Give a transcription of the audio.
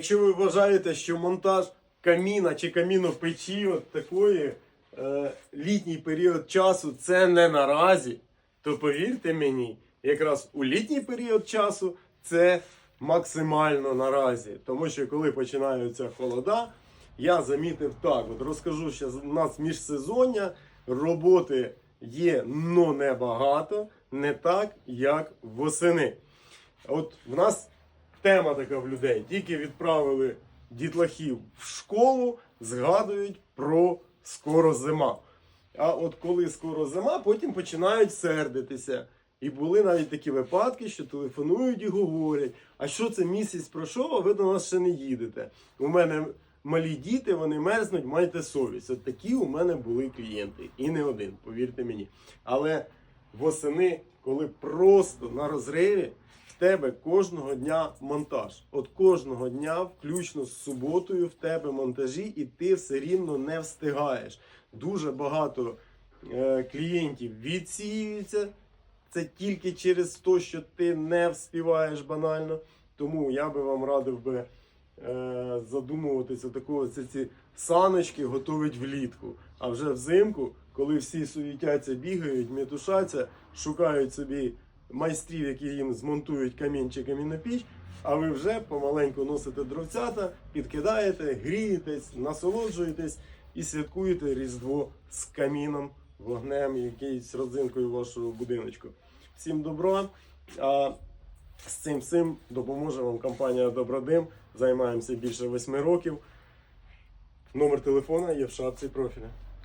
Якщо ви вважаєте, що монтаж каміна чи камінопечі от такої е, літній період часу це не наразі, то повірте мені, якраз у літній період часу це максимально наразі. Тому що коли починаються холода, я замітив так. От розкажу, що у нас міжсезоння роботи є, но небагато, не так, як восени. От в нас тема така в людей. Тільки відправили дітлахів в школу, згадують про скоро зима. А от коли скоро зима, потім починають сердитися. І були навіть такі випадки, що телефонують і говорять: а що це місяць пройшов, а ви до нас ще не їдете. У мене малі діти, вони мерзнуть, майте совість. От такі у мене були клієнти. І не один, повірте мені. Але восени, коли просто на розриві, тебе кожного дня монтаж. От кожного дня, включно з суботою, в тебе монтажі, і ти все рівно не встигаєш. Дуже багато е, клієнтів відсіюються. Це тільки через те, що ти не вспіваєш банально. Тому я би вам радив би е, задумуватися такого, це ці саночки готують влітку. А вже взимку, коли всі суетяться, бігають, метушаться, шукають собі майстрів, які їм змонтують камінь чи камінопіч, а ви вже помаленьку носите дровцята, підкидаєте, грієтесь, насолоджуєтесь і святкуєте Різдво з каміном, вогнем, якоюсь родзинкою вашого будиночку. Всім добра! А з цим всім допоможе вам компанія Добродим. Займаємося більше восьми років. Номер телефона є в шапці профіля.